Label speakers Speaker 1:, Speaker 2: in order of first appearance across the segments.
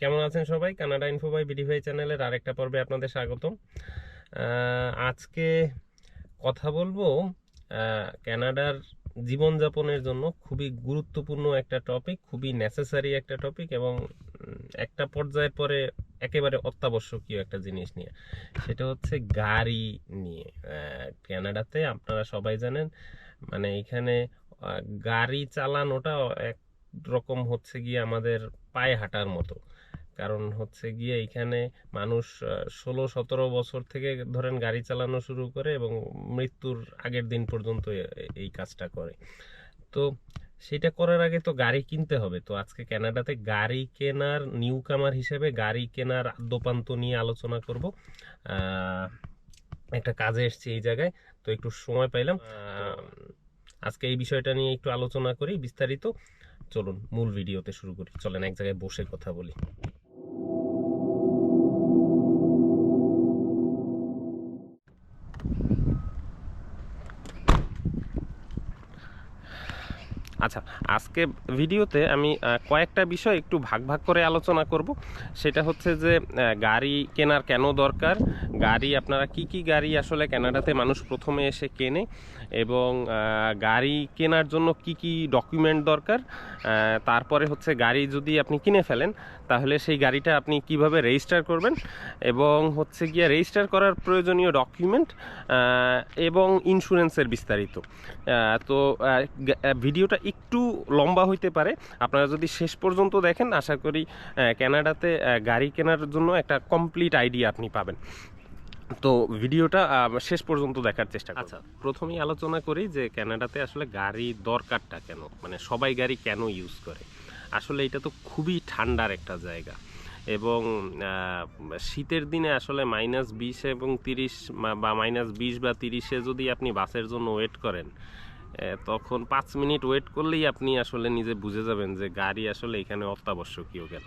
Speaker 1: কেমন আছেন সবাই? কানাডা ইনফো বাই বিডিভাই চ্যানেলের আরেকটা পর্বে আপনাদের স্বাগতম। আজকে কথা বলব কানাডার জীবনযাপনের জন্য খুবই গুরুত্বপূর্ণ একটা টপিক খুবই নেসেসারি একটা টপিক এবং একটা পর্যায়ের পরে একেবারে অত্যাবশ্যকীয় একটা জিনিস নিয়ে। সেটা হচ্ছে গাড়ি নিয়ে। কানাডাতে আপনারা সবাই জানেন মানে এখানে গাড়ি চালানোটা এক রকম হচ্ছে গিয়ে আমাদের পায়ে হাঁটার মতো। কারণ হচ্ছে গিয়ে এখানে মানুষ ষোলো সতেরো বছর থেকে ধরেন গাড়ি চালানো শুরু করে এবং মৃত্যুর আগের দিন পর্যন্ত এই কাজটা করে। তো সেটা করার আগে তো গাড়ি কিনতে হবে। তো আজকে কানাডাতে গাড়ি কেনার নিউ কামার হিসেবে গাড়ি কেনার আদ্যপান্ত নিয়ে আলোচনা করব। একটা কাজে এসেছি এই জায়গায়, তো একটু সময় পাইলাম। আজকে এই বিষয়টা নিয়ে একটু আলোচনা করি বিস্তারিত। চলুন, মূল ভিডিওতে শুরু করি। চলেন, এক জায়গায় বসে কথা বলি। আচ্ছা আজকে ভিডিওতে আমি কয়েকটা বিষয় একটু ভাগ ভাগ করে আলোচনা করব। সেটা হচ্ছে যে গাড়ি কেনার কেন দরকার? গাড়ি, আপনারা কি কি গাড়ি আসলে ক্যানাডাতে মানুষ প্রথমে এসে কেনে? এবং গাড়ি কেনার জন্য কি কি ডকুমেন্ট দরকার? তারপরে হচ্ছে গাড়ি যদি আপনি কিনে ফেলেন তাহলে সেই গাড়িটা আপনি কীভাবে রেজিস্টার করবেন? এবং হচ্ছে গিয়ে রেজিস্টার করার প্রয়োজনীয় ডকুমেন্ট এবং ইন্স্যুরেন্সের বিস্তারিত। তো ভিডিওটা একটু লম্বা হইতে পারে। আপনারা যদি শেষ পর্যন্ত দেখেন আশা করি আহ, কানাডাতে গাড়ি কেনার জন্য একটা কমপ্লিট আইডিয়া আপনি পাবেন। তো ভিডিওটা শেষ পর্যন্ত দেখার চেষ্টা আচ্ছা প্রথমেই আলোচনা করি যে ক্যানাডাতে আসলে গাড়ি দরকারটা কেন? মানে সবাই গাড়ি কেন ইউজ করে? আসলে এটা তো খুবই ঠান্ডার একটা জায়গা। এবং শীতের দিনে আসলে মাইনাস বিশ এবং তিরিশ বা মাইনাস বিশ বা তিরিশে যদি আপনি বাসের জন্য ওয়েট করেন তখন পাঁচ মিনিট ওয়েট করলেই আপনি আসলে নিজে বুঝে যাবেন যে গাড়ি আসলে এখানে অত্যাবশ্যকীয় কেন।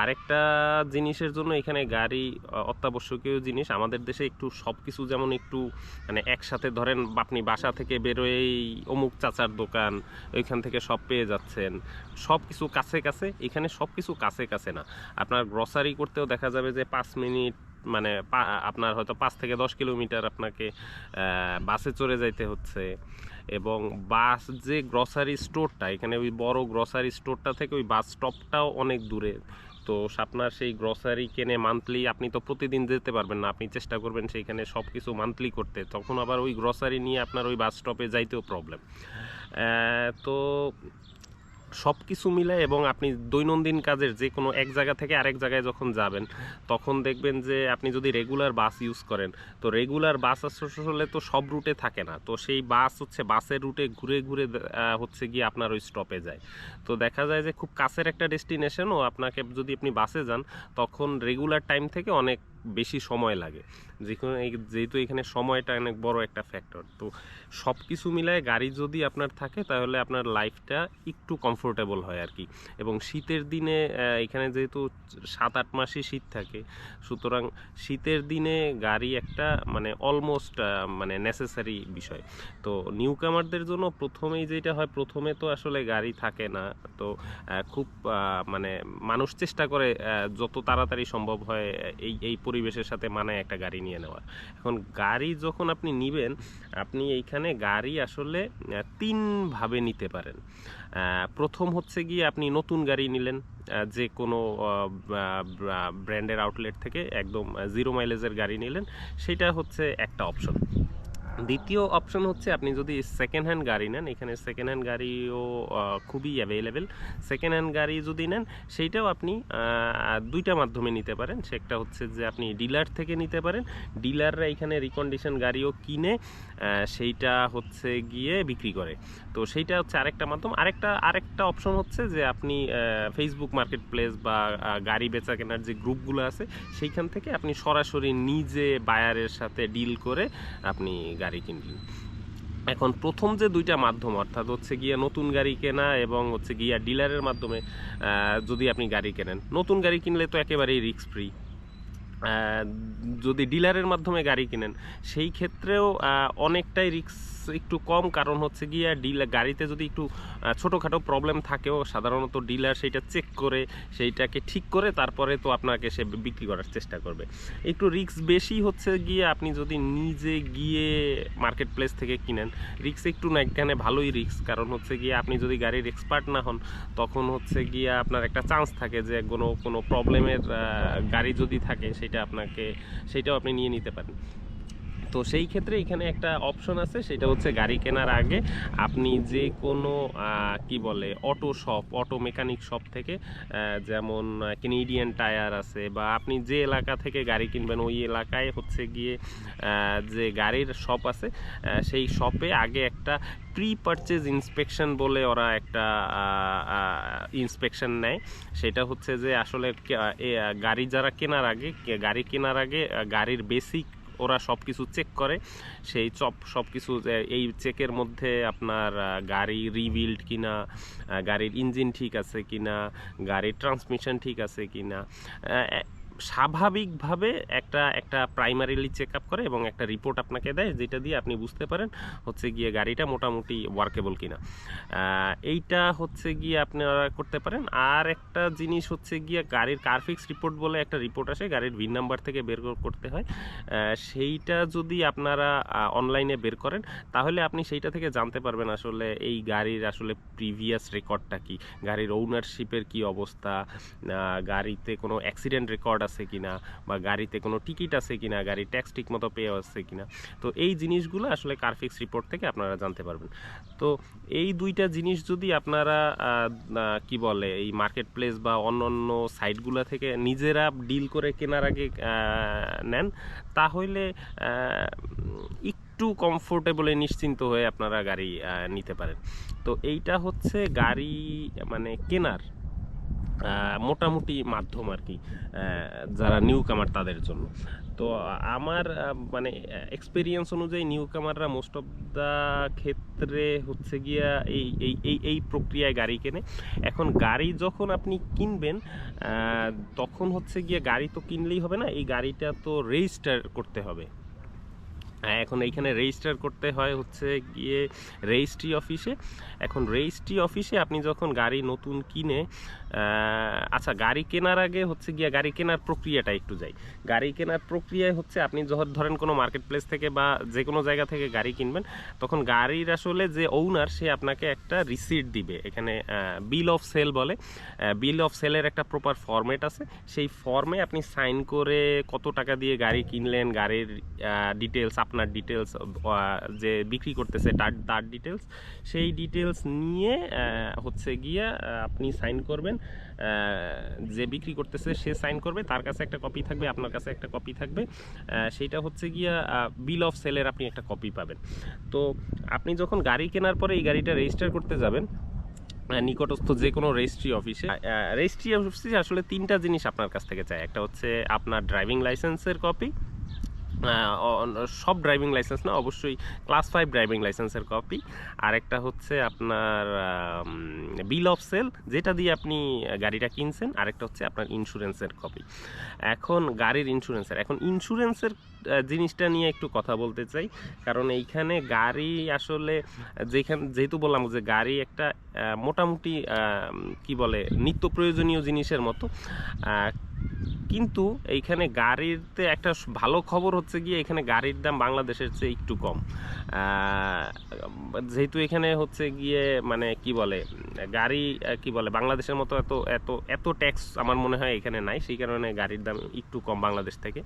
Speaker 1: আরেকটা জিনিসের জন্য এখানে গাড়ি অত্যাবশ্যকীয় জিনিস। আমাদের দেশে একটু সব কিছু যেমন একটু মানে একসাথে ধরেন আপনি বাসা থেকে বেরোয়েই অমুক চাচার দোকান, ওইখান থেকে সব পেয়ে যাচ্ছেন। সব কিছু কাছে কাছে এখানে সব কিছু কাছে কাছে না। আপনার গ্রসারি করতেও দেখা যাবে যে পাঁচ মিনিট মানে আপনার হয়তো পাঁচ থেকে দশ কিলোমিটার আপনাকে বাসে চড়ে যাইতে হচ্ছে। এবং বাস যে গ্রসারি স্টোরটা এখানে ওই বড় গ্রসারি স্টোরটা থেকে ওই বাস স্টপটাও অনেক দূরে। তো আপনার সেই গ্রসারি কেনে মান্থলি আপনি তো প্রতিদিন যেতে পারবেন না। আপনি চেষ্টা করবেন সেইখানে সব কিছু মান্থলি করতে। তখন আবার ওই গ্রসারি নিয়ে আপনার ওই বাস স্টপে যাইতেও প্রবলেম তো সব কিছু মিলে এবং আপনি দৈনন্দিন কাজের যে কোনো এক জায়গা থেকে আরেক জায়গায় যখন যাবেন, তখন দেখবেন যে আপনি যদি রেগুলার বাস ইউজ করেন, তো রেগুলার বাস আসলে তো সব রুটে থাকে না। তো সেই বাস হচ্ছে বাসের রুটে ঘুরে ঘুরে হচ্ছে গিয়ে আপনার ওই স্টপে যায়। তো দেখা যায় যে খুব কাছের একটা ডেস্টিনেশনও আপনাকে যদি আপনি বাসে যান, তখন রেগুলার টাইম থেকে অনেক বেশি সময় লাগে। যেখানে যেহেতু এখানে সময়টা অনেক বড় একটা ফ্যাক্টর তো সব কিছু মিলায় গাড়ি যদি আপনার থাকে তাহলে আপনার লাইফটা একটু কমফোর্টেবল হয় আর কি। এবং শীতের দিনে এখানে যেহেতু সাত আট মাসই শীত থাকে, সুতরাং শীতের দিনে গাড়ি একটা মানে অলমোস্ট মানে নেসেসারি বিষয়। তো নিউ কামারদের জন্য প্রথমেই যেটা হয়, প্রথমে তো আসলে গাড়ি থাকে না, তো খুব মানে মানুষ চেষ্টা করে যত তাড়াতাড়ি সম্ভব হয়, এই এই পরিবেশের সাথে মানায় একটা গাড়ি নিয়ে নেওয়ার এখন গাড়ি যখন আপনি নিবেন, আপনি এইখানে গাড়ি আসলে তিনভাবে নিতে পারেন। প্রথম হচ্ছে গিয়ে আপনি নতুন গাড়ি নিলেন যে কোনো ব্র্যান্ডের আউটলেট থেকে একদম জিরো মাইলেজের গাড়ি নিলেন, সেটা হচ্ছে একটা অপশন দ্বিতীয় অপশন হচ্ছে আপনি যদি সেকেন্ড হ্যান্ড গাড়ি নেন, এখানে সেকেন্ড হ্যান্ড গাড়িও খুবই অ্যাভেলেবেল সেকেন্ড হ্যান্ড গাড়ি যদি নেন, সেইটাও আপনি দুইটা মাধ্যমে নিতে পারেন। সেটা হচ্ছে যে আপনি ডিলার থেকে নিতে পারেন। ডিলাররা এখানে রিকন্ডিশন গাড়িও কিনে সেইটা হচ্ছে গিয়ে বিক্রি করে। তো সেইটা হচ্ছে আরেকটা মাধ্যম। আরেকটা আরেকটা অপশন হচ্ছে যে আপনি ফেসবুক মার্কেট প্লেস বা গাড়ি বেচা কেনার যে গ্রুপগুলো আছে, সেইখান থেকে আপনি সরাসরি নিজে বায়ারের সাথে ডিল করে আপনি গাড়ি কিনলেন এখন প্রথম যে দুইটা মাধ্যম, অর্থাৎ হচ্ছে গিয়ে নতুন গাড়ি কেনা এবং হচ্ছে গিয়া ডিলারের মাধ্যমে যদি আপনি গাড়ি কেনেন। নতুন গাড়ি কিনলে তো একেবারেই রিস্ক ফ্রি যদি ডিলারের মাধ্যমে গাড়ি কিনেন, সেই ক্ষেত্রেও অনেকটাই রিস্ক একটু কম, কারণ হচ্ছে গিয়ে ডিলার, গাড়িতে যদি একটু ছোটোখাটো প্রবলেম থাকেও, সাধারণত ডিলার সেইটা চেক করে, সেইটাকে ঠিক করে, তারপরে তো আপনাকে সে বিক্রি করার চেষ্টা করবে। একটু রিস্ক বেশি হচ্ছে গিয়ে আপনি যদি নিজে গিয়ে মার্কেট প্লেস থেকে কিনেন রিস্ক একটু না, এখানে ভালোই রিক্স কারণ হচ্ছে গিয়ে আপনি যদি গাড়ির এক্সপার্ট না হন, তখন হচ্ছে গিয়ে আপনার একটা চান্স থাকে যে কোনো কোনো প্রবলেমের গাড়ি যদি থাকে, সেটা আপনাকে, সেটাও আপনি নিয়ে নিতে পারেন। তো সেই ক্ষেত্রে এখানে একটা অপশন আছে, সেটা হচ্ছে গাড়ি কেনার আগে আপনি যে কোনো কি বলে auto shop auto mechanic shop থেকে যেমন কেনেডিয়ান টায়ার আছে বা আপনি যে এলাকা থেকে গাড়ি কিনবেন, ওই এলাকায় হচ্ছে গিয়ে যে গাড়ির শপ আছে সেই শপে আগে একটা প্রি পারচেজ ইন্সপেকশন বলে ওরা একটা ইন্সপেকশন নেয়। সেটা হচ্ছে যে আসলে গাড়ি যারা কেনার আগে গাড়ি কেনার আগে গাড়ির বেসিক ওরা সব কিছু চেক করে। সেই চপ সব কিছু এই চেকের মধ্যে আপনার গাড়ি রিবিল্ড কিনা গাড়ির ইঞ্জিন ঠিক আছে কিনা, গাড়ির ট্রান্সমিশন ঠিক আছে কিনা স্বাভাবিকভাবে একটা একটা প্রাইমারিলি চেক আপ করে এবং একটা রিপোর্ট আপনাকে দেয় যেটা দিয়ে আপনি বুঝতে পারেন হচ্ছে গিয়ে গাড়িটা মোটামুটি ওয়ার্কেবল কিনা। এইটা হচ্ছে গিয়ে আপনারা করতে পারেন। আর একটা জিনিস হচ্ছে গিয়ে গাড়ির কারফিক্স রিপোর্ট বলে একটা রিপোর্ট আসে, গাড়ির ভিন নাম্বার থেকে বের কর- করতে হয়। সেইটা যদি আপনারা অনলাইনে বের করেন, তাহলে আপনি সেইটা থেকে জানতে পারবেন আসলে এই গাড়ির আসলে প্রিভিয়াস রেকর্ডটা কি, গাড়ির ওনারশিপের কি অবস্থা গাড়িতে কোনো অ্যাক্সিডেন্ট রেকর্ড আছে কিনা বা গাড়িতে কোনো টিকিট আছে কিনা গাড়ির ট্যাক্স ঠিক মতো পে আছে কিনা। তো এই জিনিসগুলো আসলে কারফিক্স রিপোর্ট থেকে আপনারা জানতে পারবেন। তো এই দুইটা জিনিস যদি আপনারা কি বলে, এই মার্কেট প্লেস বা অন্য অন্য সাইটগুলো থেকে নিজেরা ডিল করে কেনার আগে নেন, তাহলে একটু কমফোর্টেবলে নিশ্চিন্ত হয়ে আপনারা গাড়ি নিতে পারেন। তো এইটা হচ্ছে গাড়ি মানে কেনার মোটামুটি মাধ্যম আর কি যারা নিউ কামার তাদের জন্য। তো আমার মানে এক্সপিরিয়েন্স অনুযায়ী নিউ কামাররা মোস্ট অফ দ্য ক্ষেত্রে হচ্ছে গিয়া এই এই এই এই প্রক্রিয়ায় গাড়ি কেনে। এখন গাড়ি যখন আপনি কিনবেন তখন হচ্ছে গিয়ে গাড়ি তো কিনলেই হবে না, এই গাড়িটা তো রেজিস্টার করতে হবে। এখন এইখানে রেজিস্টার করতে হয় হচ্ছে গিয়ে রেজিস্ট্রি অফিসে এখন রেজিস্ট্রি অফিসে আপনি যখন গাড়ি নতুন কিনে আচ্ছা গাড়ি কেনার আগে হচ্ছে গিয়ে গাড়ি কেনার প্রক্রিয়াটা একটু যাই। গাড়ি কেনার প্রক্রিয়ায় হচ্ছে আপনি যখন ধরেন কোনো মার্কেট প্লেস থেকে বা যে কোনো জায়গা থেকে গাড়ি কিনবেন, তখন গাড়ির আসলে যে ওনার সে আপনাকে একটা রিসিট দিবে। এখানে বিল অফ সেল বলে। বিল অফ সেলের একটা প্রপার ফরম্যাট আছে। সেই ফর্মে আপনি সাইন করে কত টাকা দিয়ে গাড়ি কিনলেন, গাড়ির ডিটেলস আপনার ডিটেলস যে বিক্রি করতেছে তার তার ডিটেলস সেই ডিটেলস নিয়ে হচ্ছে গিয়ে আপনি সাইন করবেন। যে বিক্রি করতেছে সে সাইন করবে, তার কাছে একটা কপি থাকবে, আপনার কাছে একটা কপি থাকবে। সেইটা হচ্ছে গিয়া বিল অফ সেলের আপনি একটা কপি পাবেন। তো আপনি যখন গাড়ি কেনার পরে এই গাড়িটা রেজিস্টার করতে যাবেন নিকটস্থ যে কোনো রেজিস্ট্রি অফিসে রেজিস্ট্রি অফিসে আসলে তিনটা জিনিস আপনার কাছ থেকে চায় একটা হচ্ছে আপনার ড্রাইভিং লাইসেন্সের কপি সব ড্রাইভিং লাইসেন্স না, অবশ্যই ক্লাস ফাইভ ড্রাইভিং লাইসেন্সের কপি আরেকটা হচ্ছে আপনার বিল অফ সেল যেটা দিয়ে আপনি গাড়িটা কিনছেন। আরেকটা হচ্ছে আপনার ইন্স্যুরেন্সের কপি এখন গাড়ির ইন্স্যুরেন্সের এখন ইন্স্যুরেন্সের জিনিসটা নিয়ে একটু কথা বলতে চাই। কারণ এইখানে গাড়ি আসলে, যেখানে, যেহেতু বললাম যে গাড়ি একটা মোটামুটি কি বলে, নিত্য প্রয়োজনীয় জিনিসের মতো। কিন্তু এইখানে গাড়িতে একটা ভালো খবর হচ্ছে গিয়ে এখানে গাড়ির দাম বাংলাদেশের চেয়ে একটু কম। যেহেতু এখানে হচ্ছে গিয়ে মানে কি বলে, গাড়ি কি বলে, বাংলাদেশের মতো এত এত এত ট্যাক্স আমার মনে হয় এখানে নাই, সেই কারণে গাড়ির দাম একটু কম বাংলাদেশ থেকে।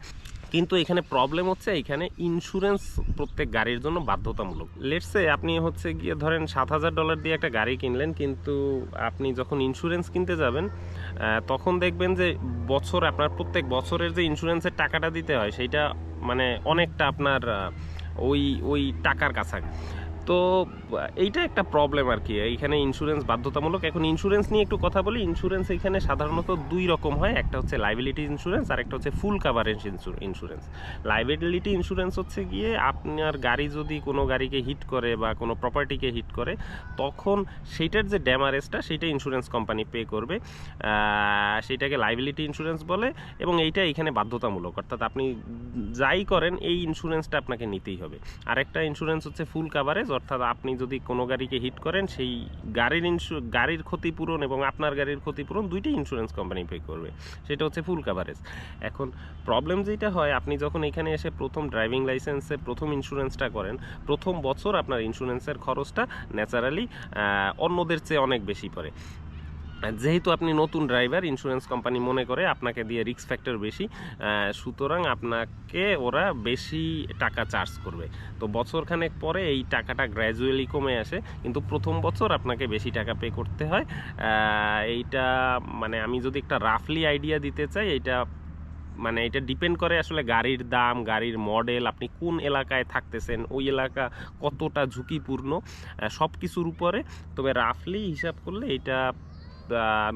Speaker 1: কিন্তু এখানে প্রবলেম হচ্ছে এখানে ইন্স্যুরেন্স প্রত্যেক গাড়ির জন্য বাধ্যতামূলক। লেটসে আপনি হচ্ছে গিয়ে ধরেন সাত হাজার ডলার দিয়ে একটা গাড়ি কিনলেন, কিন্তু আপনি যখন ইন্স্যুরেন্স কিনতে যাবেন তখন দেখবেন যে বছর আপনার প্রত্যেক বছরের যে ইন্স্যুরেন্সের টাকাটা দিতে হয় সেইটা মানে অনেকটা আপনার ওই ওই টাকার কাছাকাছি। তো এইটা একটা প্রবলেম আর কি এইখানে ইন্স্যুরেন্স বাধ্যতামূলক। এখন ইন্স্যুরেন্স নিয়ে একটু কথা বলি। ইন্স্যুরেন্স এখানে সাধারণত দুই রকম হয়। একটা হচ্ছে লাইবিলিটি ইন্স্যুরেন্স আর একটা হচ্ছে full coverage insurance liability insurance হচ্ছে গিয়ে আপনার গাড়ি যদি কোনো গাড়িকে হিট করে বা কোনো প্রপার্টিকে হিট করে, তখন সেইটার যে ড্যামারেজটা সেইটা ইন্স্যুরেন্স কোম্পানি পে করবে। সেটাকে লাইবিলিটি ইন্স্যুরেন্স বলে এবং এইটা এখানে বাধ্যতামূলক। অর্থাৎ আপনি যাই করেন, এই ইন্স্যুরেন্সটা আপনাকে নিতেই হবে। আরেকটা ইন্স্যুরেন্স হচ্ছে ফুল কাভারেজ অর্থাৎ আপনি যদি কোনো গাড়িকে হিট করেন, সেই গাড়ির ইন্স্যু গাড়ির ক্ষতিপূরণ এবং আপনার গাড়ির ক্ষতিপূরণ দুইটাই ইন্স্যুরেন্স কোম্পানি পে করবে। সেটা হচ্ছে ফুল কাভারেজ এখন প্রবলেম যেটা হয়, আপনি যখন এখানে এসে প্রথম ড্রাইভিং লাইসেন্সে প্রথম ইন্স্যুরেন্সটা করেন, প্রথম বছর আপনার ইন্স্যুরেন্সের খরচটা ন্যাচারালি অন্যদের চেয়ে অনেক বেশি পড়ে। যেহেতু আপনি নতুন ড্রাইভার ইন্স্যুরেন্স কোম্পানি মনে করে আপনাকে দিয়ে রিস্ক ফ্যাক্টর বেশি সুতরাং আপনাকে ওরা বেশি টাকা চার্জ করবে। তো বছরখানেক পরে এই টাকাটা গ্র্যাজুয়ালি কমে আসে, কিন্তু প্রথম বছর আপনাকে বেশি টাকা পে করতে হয়। এইটা মানে আমি যদি একটা রাফলি আইডিয়া দিতে চাই, এইটা মানে এটা ডিপেন্ড করে আসলে গাড়ির দাম, গাড়ির মডেল আপনি কোন এলাকায় থাকতেছেন, ওই এলাকা কতটা ঝুঁকিপূর্ণ সব কিছুর উপরে। তবে রাফলি হিসাব করলে এটা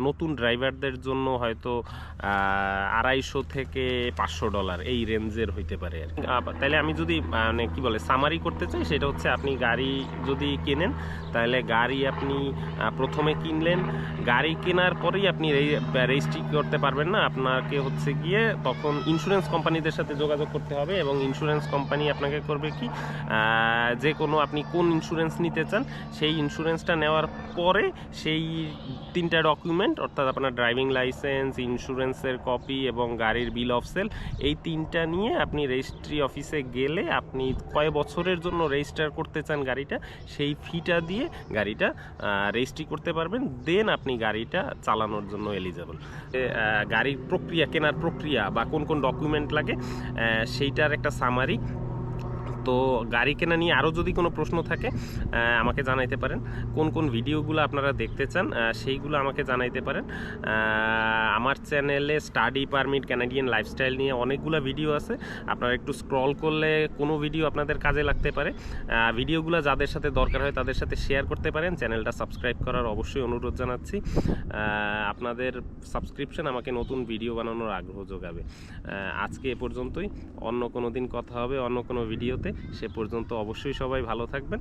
Speaker 1: নতুন ড্রাইভারদের জন্য হয়তো আড়াইশো থেকে পাঁচশো ডলার এই রেঞ্জের হইতে পারে আর। তাহলে আমি যদি মানে কি বলে সামারি করতে চাই, সেটা হচ্ছে আপনি গাড়ি যদি কেনেন তাহলে গাড়ি আপনি প্রথমে কিনলেন গাড়ি কেনার পরেই আপনি রেজিস্ট্রি করতে পারবেন না আপনাকে হচ্ছে গিয়ে তখন ইন্স্যুরেন্স কোম্পানিদের সাথে যোগাযোগ করতে হবে এবং ইন্স্যুরেন্স কোম্পানি আপনাকে করবে কি যে কোনো আপনি কোন ইন্স্যুরেন্স নিতে চান, সেই ইন্স্যুরেন্সটা নেওয়ার পরে সেই তিনটা ডকুমেন্ট অর্থাৎ আপনার ড্রাইভিং লাইসেন্স ইন্স্যুরেন্সের কপি এবং গাড়ির বিল অফ সেল এই তিনটা নিয়ে আপনি রেজিস্ট্রি অফিসে গেলে আপনি কয় বছরের জন্য রেজিস্টার করতে চান গাড়িটা, সেই ফিটা দিয়ে গাড়িটা রেজিস্ট্রি করতে পারবেন দেন আপনি গাড়িটা চালানোর জন্য এলিজেবল গাড়ির প্রক্রিয়া, কেনার প্রক্রিয়া বা কোন কোন ডকুমেন্ট লাগে সেইটার একটা সামারি তো গাড়ি কেনা নিয়ে আরও যদি কোনো প্রশ্ন থাকে আমাকে জানাইতে পারেন। কোন কোন ভিডিওগুলো আপনারা দেখতে চান সেইগুলো আমাকে জানাইতে পারেন। আমার চ্যানেলে স্টাডি পারমিট, ক্যানাডিয়ান লাইফস্টাইল নিয়ে অনেকগুলো ভিডিও আছে। আপনারা একটু স্ক্রল করলে কোনো ভিডিও আপনাদের কাজে লাগতে পারে। ভিডিওগুলো যাদের সাথে দরকার হয় তাদের সাথে শেয়ার করতে পারেন। চ্যানেলটা সাবস্ক্রাইব করার অবশ্যই অনুরোধ জানাচ্ছি। আপনাদের সাবস্ক্রিপশন আমাকে নতুন ভিডিও বানানোর আগ্রহ যোগাবে। আজকে এ পর্যন্তই। অন্য কোনো দিন কথা হবে, অন্য কোনো ভিডিওতে। সে পর্যন্ত অবশ্যই সবাই ভালো থাকবেন।